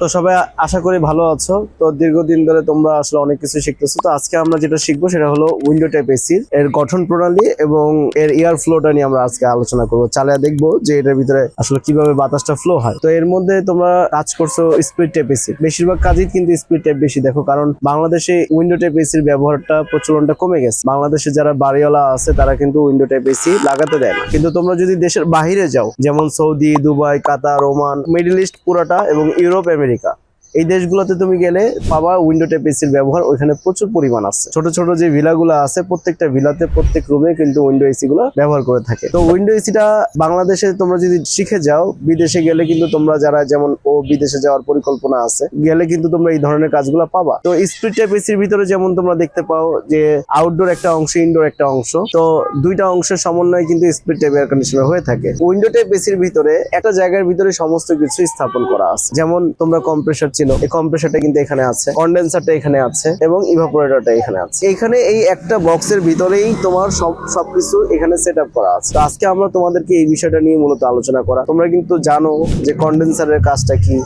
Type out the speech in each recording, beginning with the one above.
তো সবাই আশা করি ভালো আছো। তো দীর্ঘদিন ধরে তোমরা আসলে অনেক কিছু শিখতেছো। তো আজকে আমরা যেটা শিখব সেটা হলো উইন্ডো টাইপ এসির এর গঠন প্রণালী এবং এর এয়ার ফ্লোটা নিয়ে আমরা আজকে আলোচনা করব। চালিয়ে দেখব যে এটার ভিতরে আসলে কীভাবে বাতাসটা ফ্লো হয়। তো এর মধ্যে তোমরা কাজ করছ স্পিড টাইপ এসি বেশিরভাগ কাজই কিন্তু স্পিড টাইপ বেশি। দেখো, কারণ বাংলাদেশে উইন্ডো টাইপ এসির ব্যবহারটা প্রচলনটা কমে গেছে। বাংলাদেশে যারা বাড়িওয়ালা আছে, তারা কিন্তু উইন্ডো টাইপ এসি লাগাতে দেয় কিন্তু তোমরা যদি দেশের বাহিরে যাও, যেমন Saudi, Dubai, Qatar, Oman Middle East পুরাটা এবং ইউরোপ আমেরিকা এই দেশগুলোতে তুমি গেলে পাবা উইন্ডো টাইপ এসির ব্যবহার, ওইখানে প্রচুর পরিমাণ আছে। ছোট ছোট যে ভিলাগুলো আছে, প্রত্যেকটা ভিলাতে, প্রত্যেক রুমে কিন্তু উইন্ডো এসি গুলো ব্যবহার করে থাকে। তো উইন্ডো এসিটা বাংলাদেশে তোমরা যদি শিখে যাও, বিদেশে গেলে কিন্তু তোমরা যারা যেমন ও বিদেশে যাওয়ার পরিকল্পনা আছে, গেলে কিন্তু তোমরা এই ধরনের কাজগুলো পাবা। তো স্পিড টাইপ এসির ভিতরে যেমন তোমরা দেখতে পাও যে আউটডোর একটা অংশ ইনডোর একটা অংশ, তো দুইটা অংশের সমন্বয়ে কিন্তু স্পিড টাইপ এয়ার কন্ডিশনার হয়ে থাকে। উইন্ডো টাইপ এসির ভিতরে একটা জায়গার ভিতরে সমস্ত কিছু স্থাপন করা আছে। যেমন তোমরা কম্প্রেসার ছিল। এই কম্প্রেসারটা কিন্তু এখানে আছে কন্ডেন্সারটা এখানে আছে এবং ইভাপোরেটরটা এখানে আছে। এখানে এই একটা বক্সের ভিতরেই তোমার সব, সবকিছু এখানে সেট করা আছে। আজকে আমরা তোমাদেরকে এই বিষয়টা নিয়ে মূলত আলোচনা করা। তোমরা কিন্তু জানো যে কন্ডেন্সারের কাজটা কি।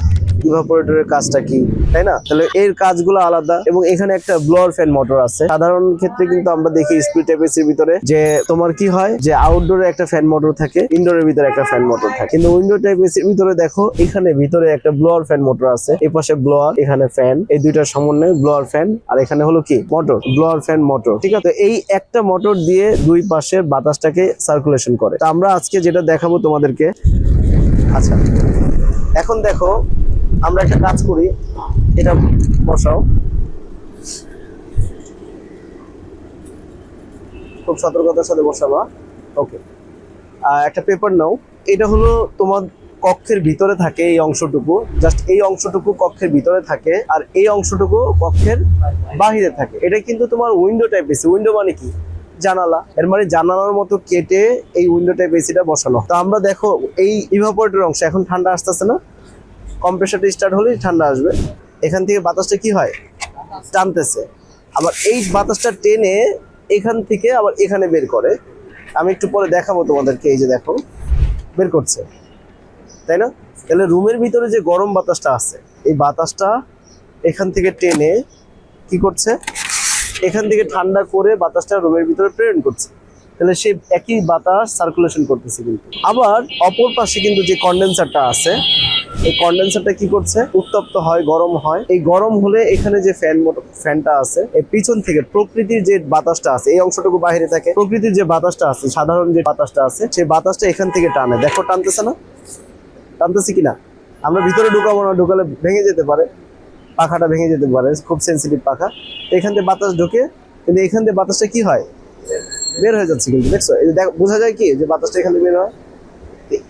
ইভাপোরেটরের কাজটা কি, তাই না? তাহলে এর কাজগুলো আলাদা। এবং এখানে একটা ব্লোয়ার ফ্যান মোটর আছে। সাধারণ ক্ষেত্রে কিন্তু আমরা দেখি স্পিড এর ভিতরে যে তোমার কি হয়? যে আউটডোরে একটা ফ্যান মোটর থাকে ইনডোরের ভিতরে একটা ফ্যান মোটর থাকে। কিন্তু উইন্ডো টাইপ এসির ভিতরে দেখো, এখানে ভিতরে একটা ব্লোয়ার ফ্যান মোটর আছে। এই পাশে ব্লোয়ার এখানে ফ্যান এই দুইটার সমন্বয়ে ব্লোয়ার ফ্যান আর এখানে হলো কি? মোটর ব্লোয়ার ফ্যান মোটর ঠিক আছে? এই একটা মোটর দিয়ে দুই পাশের বাতাসটাকে সার্কুলেশন করে। তো আমরা আজকে যেটা দেখাবো তোমাদেরকে আচ্ছা। এখন দেখো আমরা একটা কাজ করি, এটা বসাও। খুব সতর্কতার সাথে বসাবা। ওকে একটা পেপার নাও। এটা হলো তোমার কক্ষের ভিতরে থাকে এই অংশটুকু। জাস্ট এই অংশটুকু কক্ষের ভিতরে থাকে আর এই অংশটুকু কক্ষের বাহিরে থাকে। এটা কিন্তু তোমার উইন্ডো টাইপ এসি উইন্ডো মানে কি? জানালা। এর মানে জানালার মতো কেটে এই উইন্ডো টাইপ এসিটা বসানো। তো আমরা দেখো এই ইভাপোরেটর অংশ, এখন ঠান্ডা আসতেছে না? কম্প্রেসারটা স্টার্ট হলেই ঠান্ডা আসবে। এখান থেকে বাতাসটা কি হয়? টানতেছে। আবার এই বাতাসটা টেনে এখান থেকে আবার এখানে বের করে। আমি একটু পরে দেখাবো তোমাদেরকে, এই যে দেখো, বের করছে। তাই না? তাহলে রুমের ভিতরে যে গরম বাতাসটা আছে, এই বাতাসটা এখান থেকে টেনে কি করছে? এখান থেকে ঠান্ডা করে বাতাসটা রুমের ভিতরে প্রেরণ করছে। তাহলে সেই একই বাতাস সার্কুলেশন করতেছে কিন্তু। আবার অপর পাশে কিন্তু যে কন্ডেন্সারটা আছে এই কন্ডেন্সারটা কি করছে? উত্তপ্ত হয়, গরম হয়। এই গরম হলে এখানে যে ফ্যান ফ্যানটা আছে এই পিছন থেকে প্রকৃতির যে বাতাসটা আছে, এই অংশটুকু বাইরে থাকে। প্রকৃতির যে বাতাসটা আছে, সাধারণ যে বাতাসটা আছে সেই বাতাসটা এখান থেকে টানে। দেখো, টানতেছে না? টানতেছে কিনা আমরা ভিতরে ঢুকাবো না, ঢুকালে ভেঙে যেতে পারে। পাখাটা ভেঙে যেতে পারে, খুব সেন্সিটিভ পাখা। এখান থেকে বাতাস ঢোকে, কিন্তু এখান থেকে বাতাসটা কি হয়? বের হয়ে যাচ্ছে কিন্তু, দেখছ? বোঝা যায় কি? যে বাতাসটা এখান থেকে বের হয়?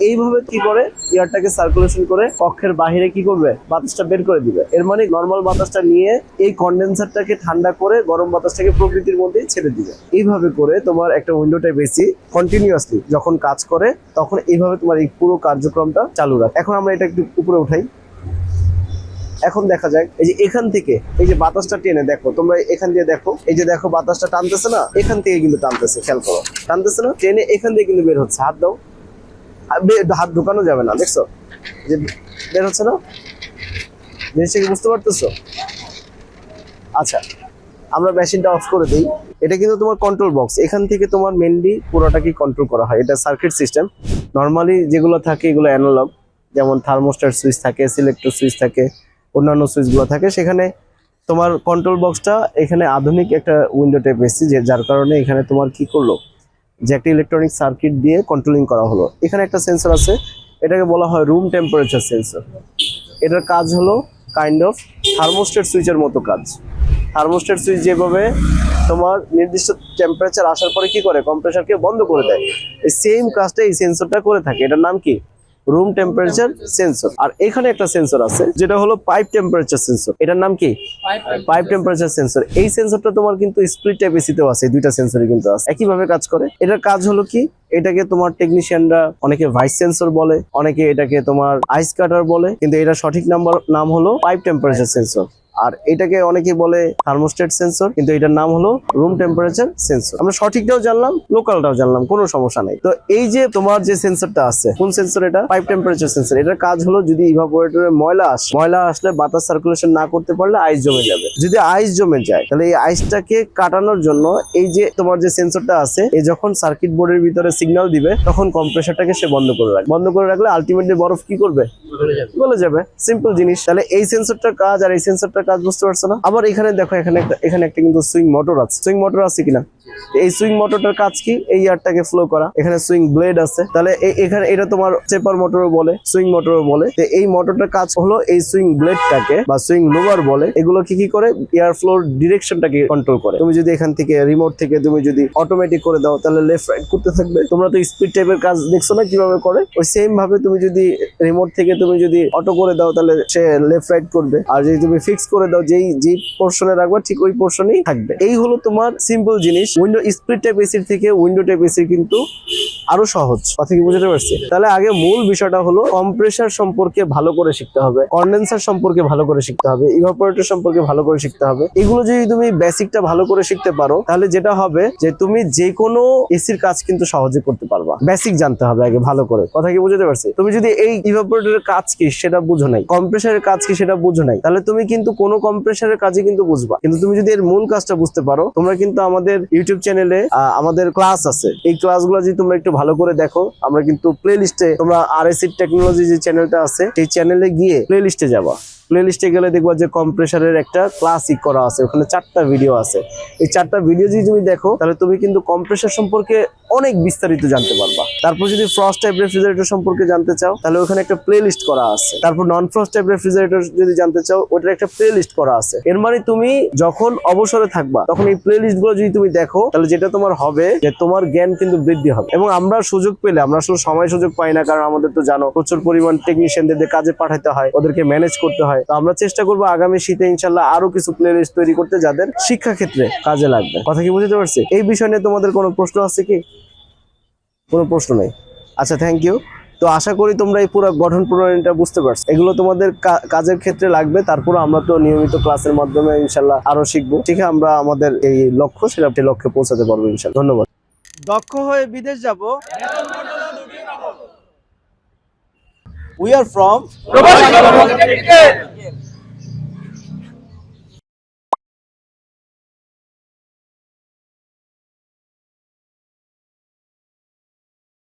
এইভাবে কি করে এয়ারটাকে সার্কুলেশন করে কক্ষের বাহিরে কি করবে? বাতাসটা বের করে দিবে। এর মানে নর্মাল বাতাসটা নিয়ে এই কন্ডেন্সারটাকে ঠান্ডা করে গরম বাতাসটাকে প্রকৃতির মধ্যেই ছেড়ে দিবে। এইভাবে করে তোমার একটা উইন্ডোটা বেশি কন্টিনিউয়াসলি যখন কাজ করে, তখন এইভাবে তোমার এই পুরো কার্যক্রমটা চালু রাখ। এখন আমরা এটা একটু উপরে উঠাই। এখন দেখা যায় এই যে এখান থেকে, এই যে বাতাসটা টেনে দেখো, তোমরা এখান দিয়ে দেখো, এই যে দেখো বাতাসটা টানতেছে না, এখান থেকে কিন্তু টানতেছে, খেয়াল করো। টানতেছে না, টেনে এখান দিয়ে কিন্তু বের হচ্ছে। হাত দাও। হাত ঢুকানো যাবে না, দেখছ? যে বের হচ্ছে না? জিনিসটা কি বুঝতে পারতেছো? আচ্ছা আমরা মেশিনটা অফ করে দিই। এটা কিন্তু তোমার কন্ট্রোল বক্স এখান থেকে তোমার মেনলি পুরোটাকে কন্ট্রোল করা হয়। এটা সার্কিট সিস্টেম নর্মালি যেগুলো থাকে এগুলো অ্যানালগ যেমন থার্মোস্টার সুইচ থাকে সিলেক্টর সুইচ থাকে, অন্যান্য সুইচগুলো থাকে। সেখানে তোমার কন্ট্রোল বক্সটা এখানে আধুনিক একটা উইন্ডো টাইপ এসেছে যার কারণে এখানে তোমার কি করল? যে একটা ইলেকট্রনিক সার্কিট দিয়ে কন্ট্রোলিং করা হলো। এখানে একটা সেন্সর আছে, এটাকে বলা হয় রুম টেম্পারেচার সেন্সর এটার কাজ হলো কাইন্ড অফ থার্মোস্টেট সুইচের মতো কাজ। থার্মোস্টেট সুইচ যেভাবে তোমার নির্দিষ্ট টেম্পারেচার আসার পরে কি করে? কম্প্রেসারকে বন্ধ করে দেয়। এই সেম কাজটা এই সেন্সরটা করে থাকে। এটার নাম কি? রুম টেম্পারেচার সেন্সর আর এখানে একটা সেন্সর আছে যেটা হলো পাইপ টেম্পারেচার সেন্সর এটার নাম কি? পাইপ টেম্পারেচার সেন্সর এই সেন্সরটা তোমার কিন্তু স্প্লিট টাইপ এসিতেও আছে দুইটা সেন্সরই কিন্তু আছে। একইভাবে কাজ করে। এটার কাজ হলো কি? এটাকে তোমার টেকনিশিয়ানরা অনেকে ভাইস সেন্সর বলে অনেকে এটাকে তোমার আইস কাটার বলে কিন্তু এটা সঠিক নাম্বার নাম হলো পাইপ টেম্পারেচার সেন্সর আর এটাকে অনেকে বলে থার্মোস্টেট সেন্সর কিন্তু এটার নাম হলো রুম টেম্পারেচার সেন্সর আমরা সঠিকটাও জানলাম লোকালটাও জানলাম কোনো সমস্যা নাই। তো এই যে তোমার যে সেন্সরটা আছে কোন সেন্সর এটা? পাইপ টেম্পারেচার সেন্সর এটার কাজ হলো যদি ইভাপোরেটরে ময়লা আসে ময়লা আসলে বাতাস সার্কুলেশন না করতে পারলে আইস জমে যাবে। যদি আইস জমে যায় তাহলে এই আইসটাকে কাটানোর জন্য এই যে তোমার যে সেন্সরটা আছে এই যখন সার্কিট বোর্ডের ভিতরে সিগন্যাল দিবে তখন কম্প্রেসারটাকে সে বন্ধ করে রাখবে। বন্ধ করে রাখলে আলটিমেটলি বরফ কি করবে? গলে যাবে। সিম্পল জিনিস। তাহলে এই সেন্সরটার কাজ আর এই সেন্সরটার কাজ বুঝতে পারছ না? আবার এখানে দেখো, এখানে একটা এখানে একটা কিন্তু সুইং মোটর আছে। সুইং মোটর আছে কিনা? এই সুইং মোটরটার কাজ কি? এই এয়ারটাকে ফ্লো করা। এখানে সুইং ব্লেড আছে। তাহলে এখানে এটা তোমার চেপার মোটরও বলে সুইং মোটরও বলে। তো এই মোটরটার কাজ হলো এই সুইং ব্লেডটাকে বা সুইং লোভার বলে। এগুলো কি কি করে? এয়ার ফ্লোর ডিরেকশনটাকে কন্ট্রোল করে। তুমি যদি এখান থেকে রিমোট থেকে তুমি যদি অটোমেটিক করে দাও, তাহলে লেফট রাইট করতে থাকবে। তোমরা তো স্পিড টাইপের কাজ দেখছ না কীভাবে করে? ওই সেম ভাবে তুমি যদি রিমোট থেকে তুমি যদি অটো করে দাও, তাহলে সে লেফট রাইট করবে। আর যদি তুমি ফিক্স করে দাও, যেই যেই পোর্শনে রাখবে, ঠিক ওই পোর্শনেই থাকবে। এই হলো তোমার সিম্পল জিনিস। উইন্ডো স্পিড টাইপ এসির থেকে উইন্ডো টাইপ এসির কিন্তু আরও সহজ। কথা কি বুঝতে পারছি? তাহলে আগে মূল বিষয়টা হলো কম্প্রেসার সম্পর্কে ভালো করে শিখতে হবে কন্ডেন্সার সম্পর্কে ভালো করে শিখতে হবে ইভাপোরেটর সম্পর্কে ভালো করে শিখতে হবে। এগুলো যদি তুমি বেসিকটা ভালো করে শিখতে পারো, তাহলে যেটা হবে যে তুমি যে কোনো এসির কাজ কিন্তু সহজে করতে পারবা। বেসিক জানতে হবে আগে ভালো করে। কথা কি বুঝতে পারছি? তুমি যদি এই ইভাপোরেটরের কাজ কি সেটা বুঝো নাই কম্প্রেসারের কাজ কি সেটা বুঝো নাই, তাহলে তুমি কিন্তু কোনো কম্প্রেসারের কাজই কিন্তু বুঝবা। কিন্তু তুমি যদি এর মূল কাজটা বুঝতে পারো, তোমরা কিন্তু আমাদের ইউটিউব চ্যানেলে আমাদের ক্লাস আছে। এই ক্লাসগুলো যদি তোমরা একটু ভালো করে দেখো। আমরা কিন্তু প্লে লিস্টে তোমরা আর এসি টেকনোলজি যে চ্যানেলটা আছে, সেই চ্যানেলে গিয়ে প্লে লিস্টে যাবা। প্লে লিস্টে গেলে দেখবা যে কম্প্রেসারের একটা ক্লাসিক করা আছে, ওখানে চারটা ভিডিও আছে। এই চারটা ভিডিও যদি তুমি দেখো, তাহলে তুমি কিন্তু কম্প্রেসার সম্পর্কে অনেক বিস্তারিত জানতে পারবা। তারপর যদি ফ্রস্ট টাইপ রেফ্রিজারেটর সম্পর্কে জানতে চাও, তাহলে ওখানে একটা প্লে লিস্ট করা আছে। তারপর নন ফ্রস্ট টাইপ রেফ্রিজারেটর যদি জানতে চাও, ওটার একটা প্লে লিস্ট করা আছে। এর মানে তুমি যখন অবসরে থাকবা, তখন এই প্লে লিস্টগুলো যদি তুমি দেখো, তাহলে যেটা তোমার হবে, যে তোমার জ্ঞান কিন্তু বৃদ্ধি হবে। এবং আমরা সুযোগ পেলে, আমরা আসলে সময় সুযোগ পাই না, কারণ আমাদের তো জানো, প্রচুর পরিমাণ টেকনিশিয়ানদের কাজে পাঠাতে হয়, ওদেরকে ম্যানেজ করতে হয়। তো আমরা চেষ্টা করব আগামী শীতে ইনশাল্লাহ আরও কিছু প্লে লিস্ট তৈরি করতে যাদের শিক্ষা ক্ষেত্রে কাজে লাগবে। কথা কি বুঝতে পারছি? এই বিষয় নিয়ে তোমাদের কোনো প্রশ্ন আছে কি? কোনো প্রশ্ন নেই? আচ্ছা থ্যাংক ইউ তো আশা করি তোমরা এই পুরো গঠন প্রণয়নটা বুঝতে পারছ। এগুলো তোমাদের কাজের ক্ষেত্রে লাগবে তারপর আমরা তো নিয়মিত ক্লাসের মাধ্যমে ইনশাল্লাহ আরও শিখব। ঠিক আছে আমরা আমাদের এই লক্ষ্য, সেটা লক্ষ্যে পৌঁছাতে পারব ইনশাল্লাহ। ধন্যবাদ। দক্ষ হয়ে বিদেশ যাব। We are from